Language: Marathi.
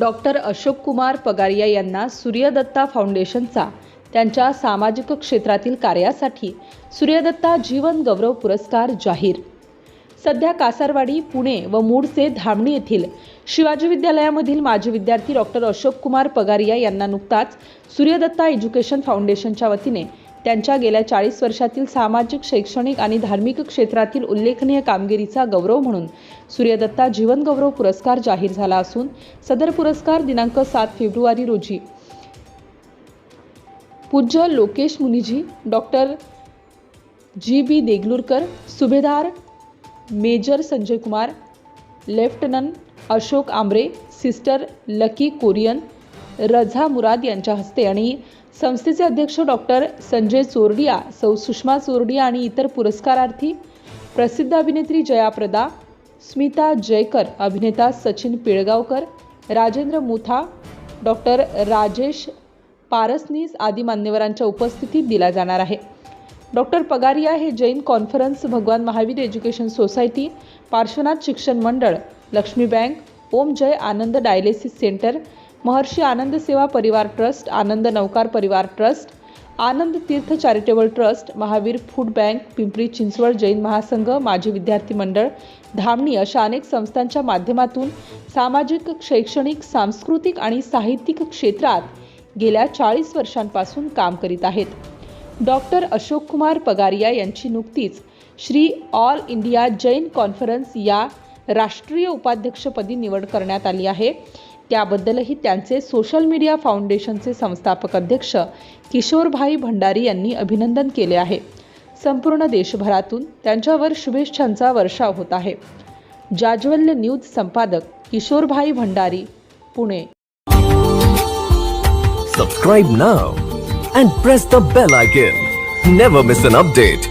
डॉक्टर अशोक कुमार पगारिया यांना सूर्यदत्ता फाउंडेशनचा त्यांच्या सामाजिक क्षेत्रातील कार्यासाठी सूर्यदत्ता जीवन गौरव पुरस्कार जाहीर. सध्या कासारवाडी पुणे व मूळचे धामणी येथील शिवाजी विद्यालयामधील माजी विद्यार्थी डॉक्टर अशोक कुमार पगारिया यांना नुकताच सूर्यदत्ता एज्युकेशन फाउंडेशनच्या वतीने त्यांच्या गेल्या चाळीस वर्षातील सामाजिक शैक्षणिक आणि धार्मिक क्षेत्रातील उल्लेखनीय कामगिरीचा गौरव म्हणून सूर्यदत्ता जीवनगौरव पुरस्कार जाहीर झाला असून सदर पुरस्कार दिनांक सात फेब्रुवारी रोजी पूज्य Lokesh Muniji doctor G B Deglurkar Subedar major Sanjay Kumar lieutenant Ashok Ambre sister Lucky Korean Raza Murad यांच्या हस्ते आणि संस्थेचे अध्यक्ष डॉक्टर संजय चोरडिया सौ सुषमा चोरडिया आणि इतर पुरस्कारार्थी प्रसिद्ध अभिनेत्री जयाप्रदा स्मिता जयकर अभिनेता सचिन पिळगावकर राजेंद्र मुथा डॉक्टर राजेश पारसनीस आदी मान्यवरांच्या उपस्थितीत दिला जाणार आहे. डॉक्टर पगारिया हे जैन कॉन्फरन्स भगवान Mahavir education society Parshwanath Shikshan Mandal Lakshmi bank Om Jai Anand dialysis centre Maharshi Anand Seva Parivar trust Anand Navkar Parivar trust Anand Tirth charitable trust Mahavir food bank Pimpri Chinchwad Jain Mahasangh माजी विद्यार्थी मंडळ धामणी अशा अनेक संस्थांच्या माध्यमातून सामाजिक शैक्षणिक सांस्कृतिक आणि साहित्यिक क्षेत्रात गेल्या चाळीस वर्षांपासून काम करीत आहेत. डॉक्टर अशोक कुमार पगारिया यांची नुकतीच Shri all India Jain conference या राष्ट्रीय उपाध्यक्षपदी निवड करण्यात आली आहे. त्याबद्दलही त्यांचे सोशल मीडिया फाउंडेशनचे संस्थापक अध्यक्ष किशोरभाई भंडारी यांनी अभिनंदन केले आहे. संपूर्ण देशभरातून त्यांच्यावर शुभेच्छांचा वर्षाव होत आहे. जाज्वल्य न्यूज संपादक Kishorbhai Bhandari Pune. Subscribe now and press the bell icon never miss an update